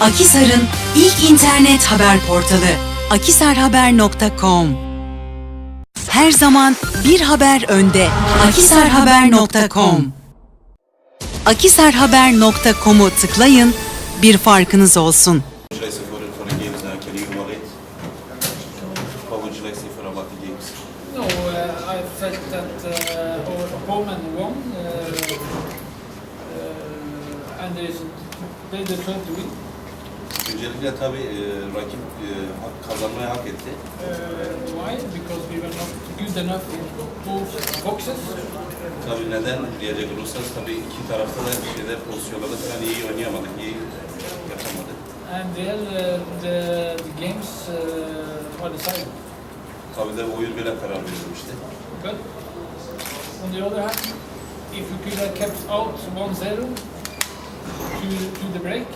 Akisar'ın ilk internet haber portalı akisarhaber.com Her zaman bir haber önde. akisarhaber.com akisarhaber.com'u tıklayın, bir farkınız olsun. No, uh, I felt that uh, they, they to win. Öncelikle tabii e, rakip e, hak- kazanmayı hak etti. Uh, why? Because we were not good enough in both boxes, Tabii neden diyecek olursanız tabii iki tarafta da şeyde pozisyonlarda falan iyi oynayamadık, iyi yapamadık. and there uh, the, the games uh, are decided. Tabii de oyun böyle karar verilmişti. But on the other hand, if we could have kept out 1-0 to, to the break,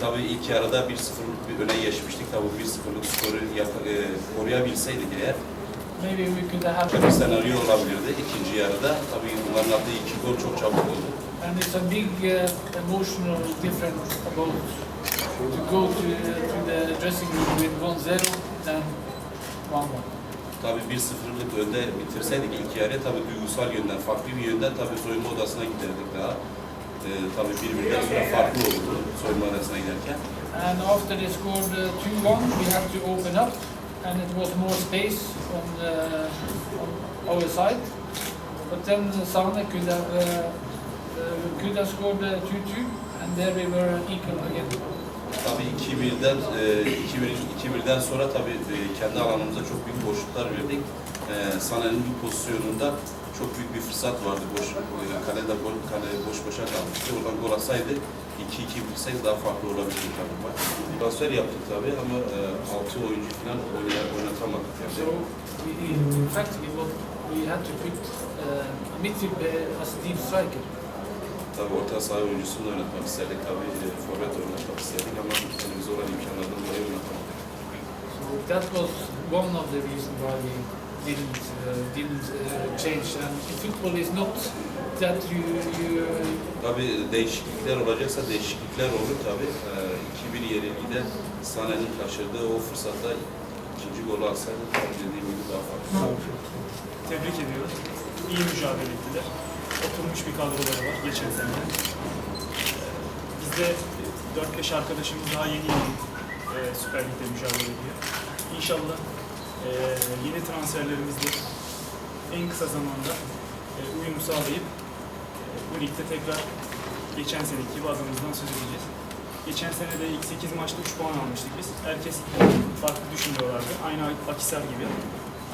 Tabii ilk yarıda 1-0'lık bir öne geçmiştik. Tabii 1-0'lık skoru e, koruyabilseydik eğer maybe we could have bir senaryo olabilirdi. İkinci yarıda tabii bunların attığı iki gol çok çabuk oldu. And it's a big uh, emotional difference about to go to, to the dressing room with 1-0 than 1-1. Tabii 1-0'lık önde bitirseydik ilk yarı tabii duygusal yönden, farklı bir yönden tabii soyunma odasına giderdik daha. Tabii birbirinden sonra farklı soyunma odasına giderken. And after they scored uh, 2-1, we had to open up and it was more space on, the, on our side. But then Sane could have, uh, uh, could have scored uh, 2-2 and there we were equal again. Tabii 2-1'den, e, 2-1 2-1'den sonra tabii e, kendi alanımıza çok büyük boşluklar verdik. E, Sané'nin bir pozisyonunda çok büyük bir fırsat vardı. Boş, e, kalede gol, kale boş boşa kalmıştı. Oradan gol atsaydı 2-2 bitirseydi daha farklı olabilirdi tabii maç. Transfer yaptık tabii ama e, 6 oyuncu falan oynatamadık. Yani. So we, in fact we, we had to put uh, midfield uh, as a deep striker. Tabii orta saha oyuncusunu da oynatmak isterdik. Tabii e, forvet oynatmak isterdik ama elimizde olan imkanlardan dolayı oynatamadık. So that was one of the reasons why we didn't uh, didn't uh, change. And football is not that you you Tabii değişiklikler olacaksa değişiklikler olur tabii. Ee, 2-1 yenilgide Sané'nin kaçırdığı o fırsatta ikinci golü atsaydı dediğim gibi daha farklı. Tebrik ediyoruz. İyi mücadele ettiler. Oturmuş bir kadroları var geçen sene. Bizde 4-5 arkadaşımız daha yeni yeni e, Süper Lig'de mücadele ediyor. İnşallah e, yeni transferlerimizle en kısa zamanda e, uyum sağlayıp e, bu ligde tekrar geçen seneki gibi adımızdan söz edeceğiz. Geçen sene de ilk 8 maçta 3 puan almıştık biz. Herkes farklı düşünüyorlardı. Aynı Akisar gibi.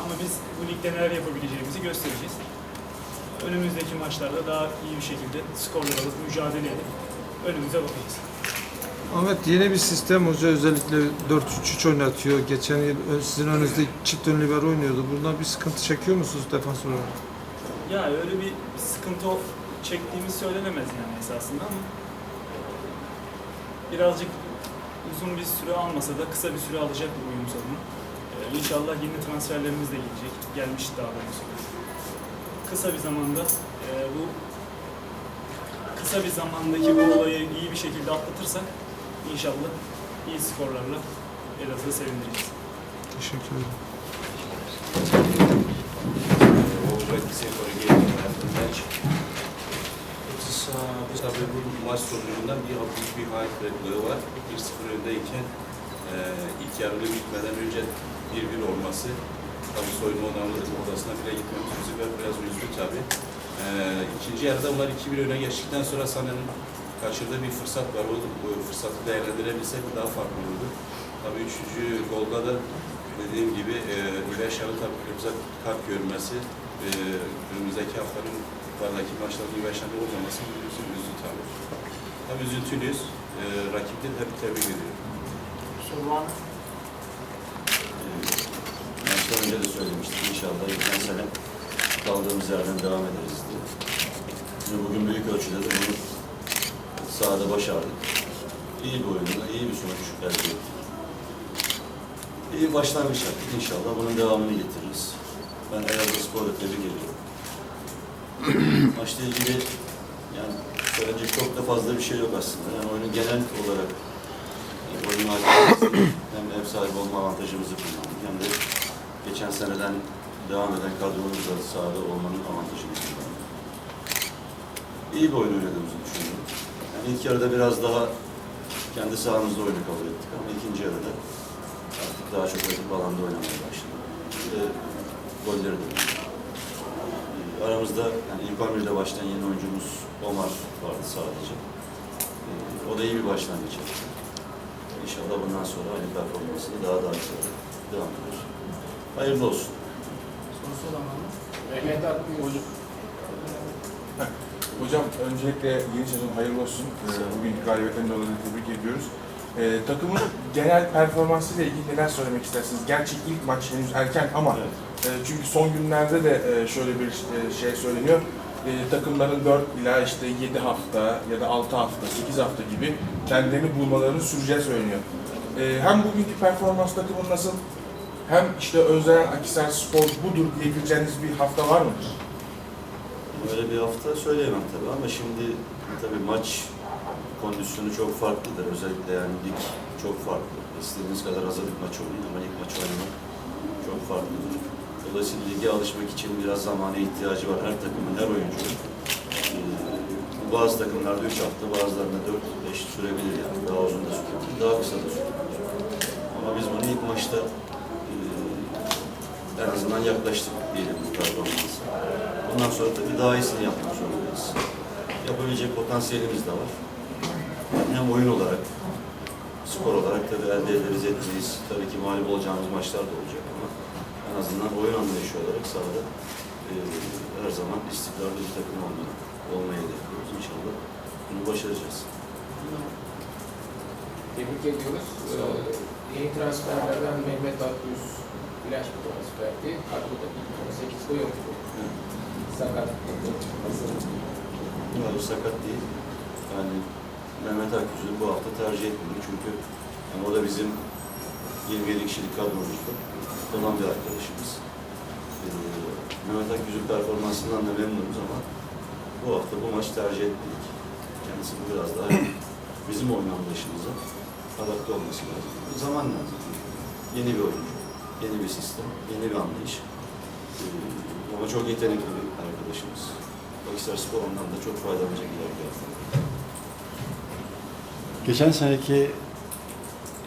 Ama biz bu ligde neler yapabileceğimizi göstereceğiz. Önümüzdeki maçlarda daha iyi bir şekilde skorlar alıp mücadele edip önümüze bakacağız. Ahmet yeni bir sistem hoca özellikle 4-3-3 oynatıyor. Geçen yıl ö- sizin önünüzde çift ön libero oynuyordu. Bundan bir sıkıntı çekiyor musunuz defans olarak? Ya öyle bir sıkıntı çektiğimiz söylenemez yani esasında ama birazcık uzun bir süre almasa da kısa bir süre alacak bu uyum sorunu. Ee, inşallah yeni transferlerimiz de gelecek. Gelmiş daha doğrusu. Kısa bir zamanda e, bu kısa bir zamandaki bu olayı iyi bir şekilde atlatırsak inşallah iyi skorlarla Elazığ'ı sevindireceğiz. Teşekkür ederim. Match? It's, uh, tabii bu maç sonucunda bir büyük bir hayal kırıklığı var. 1-0 öndeyken e, ilk yarının bitmeden önce 1-1 olması tabii soyunma odamızın odasına bile gitmemiz bizi biraz- üzdü tabii. E, ikinci yarıda onlar 2-1 öne geçtikten sonra Sané'nin kaçırdığı bir fırsat var. O, o fırsatı değerlendirebilsek daha farklı olurdu. Tabii üçüncü golda da dediğim gibi e, İveş Yarı tabii kırmızı kart görmesi e, önümüzdeki haftanın kupadaki maçlarda İveş Yarı olmaması bizi üzdü tabii. Tabii üzüntülüyüz. E, rakipte tabii tebrik ediyorum. so Maçtan önce de söylemiştik inşallah geçen sene kaldığımız yerden devam ederiz diye. Şimdi bugün büyük ölçüde de bunu sahada başardık. İyi bir oyunla, iyi bir sonuç elde ettik. İyi başlangıç yaptık inşallah. Bunun devamını getiririz. Ben Elazığ Spor'u tebrik ediyorum. Maçla ilgili yani söyleyecek çok da fazla bir şey yok aslında. Yani oyunun genel olarak oyun hakimiyeti hem ev sahibi olma avantajımızı kullandık hem de geçen seneden devam eden kadromuzla sahada olmanın avantajını kullandık. İyi bir oyun oynadığımızı düşünüyorum. Yani ilk yarıda biraz daha kendi sahamızda oyunu kabul ettik ama ikinci yarıda artık daha çok rakip alanda oynamaya başladık. De golleri de. Ee, Aramızda yani ilk 11'de başlayan yeni oyuncumuz Omar vardı sadece. Ee, O da iyi bir başlangıç yaptı. İnşallah bundan sonra aynı performansını daha da arttırarak devam ediyor. Hayırlı olsun. Sorusu olan var mı? Mehmet Akgül. Hocam öncelikle yeni sezon hayırlı olsun. Ee, Bugünkü galibiyetten dolayı tebrik ediyoruz. Ee, takımın genel performansıyla ilgili neler söylemek istersiniz? Gerçi ilk maç henüz erken ama e, çünkü son günlerde de e, şöyle bir e, şey söyleniyor. E, takımların 4 ila işte 7 hafta ya da 6 hafta, 8 hafta gibi kendilerini bulmalarını süreceği söyleniyor. E, hem bugünkü performans takımın nasıl hem işte Özden Akisar Spor budur diyebileceğiniz bir hafta var mı? Böyle bir hafta söyleyemem tabii ama şimdi tabii maç kondisyonu çok farklıdır. Özellikle yani lig çok farklı. İstediğiniz kadar hazırlık maçı oynayın ama lig maçı oynamak çok farklıdır. Dolayısıyla lige alışmak için biraz zamana ihtiyacı var her takımın, her oyuncunun. Ee, bazı takımlarda 3 hafta, bazılarında 4-5 sürebilir yani. Daha uzun da sürebilir, daha kısa da sürebilir. Ama biz bunu ilk maçta en azından yaklaştık diyelim bu performansa. Bundan sonra tabii daha iyisini yapmak zorundayız. Yapabilecek potansiyelimiz de var. Hem oyun olarak, skor olarak tabii elde ederiz etmeyiz. Tabii ki mağlup olacağımız maçlar da olacak ama en azından oyun anlayışı olarak sahada e, her zaman istikrarlı bir takım olmayı, olmayı hedefliyoruz. İnşallah bunu başaracağız. Tebrik ediyoruz. Ee, yeni transferlerden Mehmet Akgüz flash bir transferdi. Kadroda ilk 18'de yoktu. Hazır. Ya bu sakat değil. Yani Mehmet Akgüz'ü bu hafta tercih etmiyor çünkü yani o da bizim 27 kişilik kadromuzda olan bir arkadaşımız. Ee, Mehmet Akgüz'ün performansından da memnunuz ama bu hafta bu maç tercih etmedik. Kendisinin biraz daha bizim oyun anlayışımıza adapte olması lazım. Zaman lazım. Yeni bir oyuncu, yeni bir sistem, yeni bir anlayış. Ee, ama çok yetenekli bir arkadaşımız. Akhisar Spor ondan da çok faydalanacak haftalarda. Geçen seneki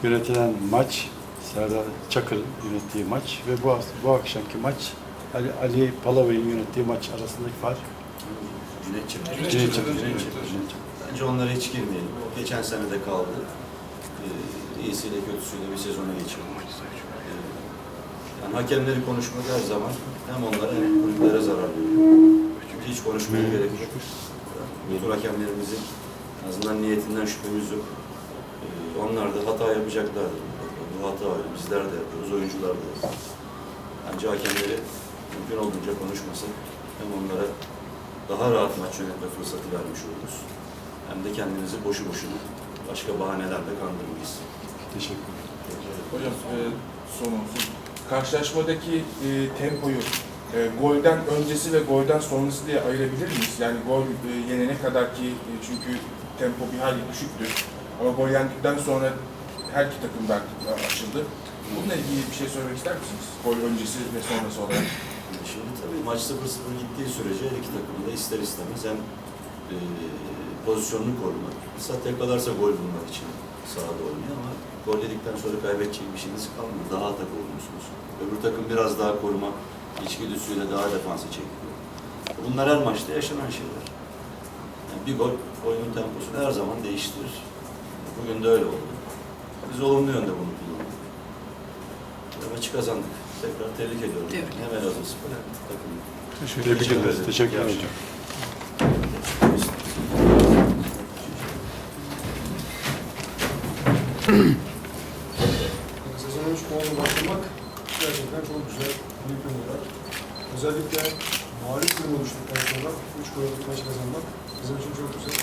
yönetilen maç, Serdar Çakır'ın yönettiği maç ve bu, bu akşamki maç Ali, Ali Palava'nın yönettiği maç arasındaki fark. Cüneyt Çakır. Cüneyt Çakır. Cüneyt Çakır. Cüneyt Çakır. Bence onlara hiç girmeyelim. Geçen sene de kaldı. Ee, iyisiyle kötüsüyle bir sezonu geçirdik. Ee, yani hakemleri konuşmak her zaman hem onlara hem kulüplere zarar veriyor. Çünkü hiç konuşmaya gerek yok. Bütün hakemlerimizin en azından niyetinden şüphemiz yok. Ee, onlar da hata yapacaklardır. Bu hata öyle. Bizler de yapıyoruz, oyuncular da yapıyor. Bence hakemleri mümkün olduğunca konuşmasak hem onlara daha rahat maç yönetme fırsatı vermiş oluruz. Hem de kendimizi boşu boşuna başka bahanelerle kandırmayız. Teşekkür ederim. Hocam e, son olsun. Karşılaşmadaki e, tempoyu e, golden öncesi ve golden sonrası diye ayırabilir miyiz? Yani gol e, yenene kadar ki e, çünkü tempo bir hayli düşüktü. Ama gol yendikten sonra her iki takım da açıldı. Bununla ilgili bir şey söylemek ister misiniz? Gol öncesi ve sonrası olarak. Şimdi tabii maç 0-0 gittiği sürece her iki takım da ister istemez hem e, pozisyonunu korumak, fırsat yakalarsa gol bulmak için sahada oynuyor ama gol yedikten sonra kaybedecek bir şeyiniz kalmıyor. Daha atak oynuyorsunuz. Öbür takım biraz daha koruma içgüdüsüyle daha defansa çekiyor. Bunlar her maçta yaşanan şeyler. Yani bir gol oyunun temposunu her zaman değiştirir. Bugün de öyle oldu. Biz olumlu yönde bunu kullandık. Ve maçı kazandık. Tekrar tebrik ediyorum. Tebrik Hem Elazığ Spor hem takımı. Tebrik ederiz. Teşekkür ederim hocam. Sezon 13 puanla başlamak gerçekten çok güzel, büyük bir moral. Özellikle mağlup durum oluştuktan sonra 3 gollük maç kazanmak bizim için çok güzel.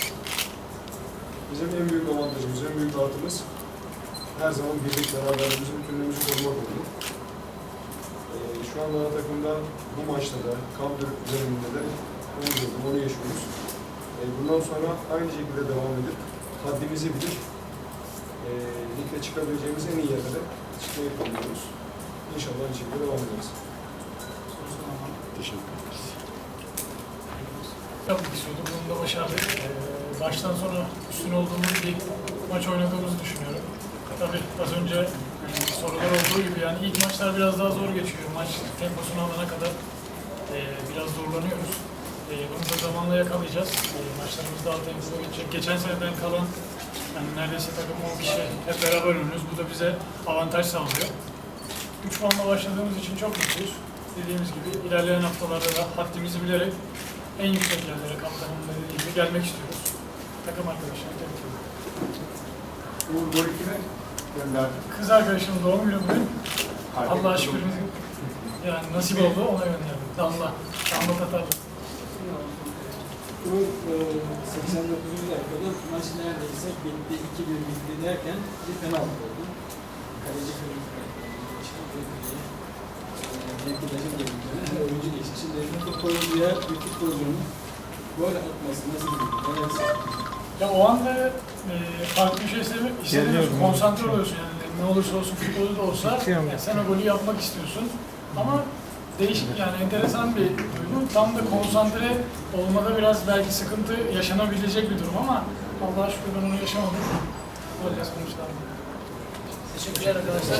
Bizim en büyük avantajımız, en büyük artımız her zaman birlik, beraberliğimizi, bütünlüğümüzü korumak oldu. Ee, şu ana takımda bu maçta da, kamp üzerinde de onu gördüm, onu yaşıyoruz. Ee, bundan sonra aynı şekilde devam edip haddimizi bilip e, ligde çıkabileceğimiz en iyi yerlere çıkmayı planlıyoruz. İnşallah şekilde devam ederiz. Teşekkür ederiz. yapmak istiyorduk. Bunu da başardık. Ee, baştan sona üstün olduğumuz bir maç oynadığımızı düşünüyorum. Tabii az önce sorular olduğu gibi yani ilk maçlar biraz daha zor geçiyor. Maç temposunu alana kadar e, biraz zorlanıyoruz. E, bunu da zamanla yakalayacağız. E, maçlarımız daha tempolu geçecek. Geçen seneden kalan yani neredeyse takım o bir şey. Hep beraber oynuyoruz. Bu da bize avantaj sağlıyor. 3 puanla başladığımız için çok mutluyuz. Dediğimiz gibi ilerleyen haftalarda da haddimizi bilerek en yüksek yerlere kaptanın da dediği gibi gelmek istiyoruz. Takım arkadaşlarına tebrik ediyorum. Uğur gol kime gönderdi? Kız arkadaşımın doğum günü bugün. Allah'a şükür yani nasip oldu ona gönderdim. Damla. Damla Tatarlı. Bu e, 89. dakikada maç neredeyse bitti, 2-1 bitti derken bir penaltı oldu. Kaleci kırmızı kart gördü. Çıkıp ödülüye. Arkadaşım geldi. Oyuncu geçti. Şimdi futbolcuya bir futbolcunun gol atması nasıl bir şey? Ya o anda e, farklı bir şey istemi- istemiyorsun. Konsantre oluyorsun yani. Ne olursa olsun futbolda da olsa yani sen o golü yapmak istiyorsun. Ama değişik yani enteresan bir duygu. Tam da konsantre olmada biraz belki sıkıntı yaşanabilecek bir durum ama Allah'a şükür ben onu yaşamadım. Golle sonuçlandı. Teşekkürler arkadaşlar.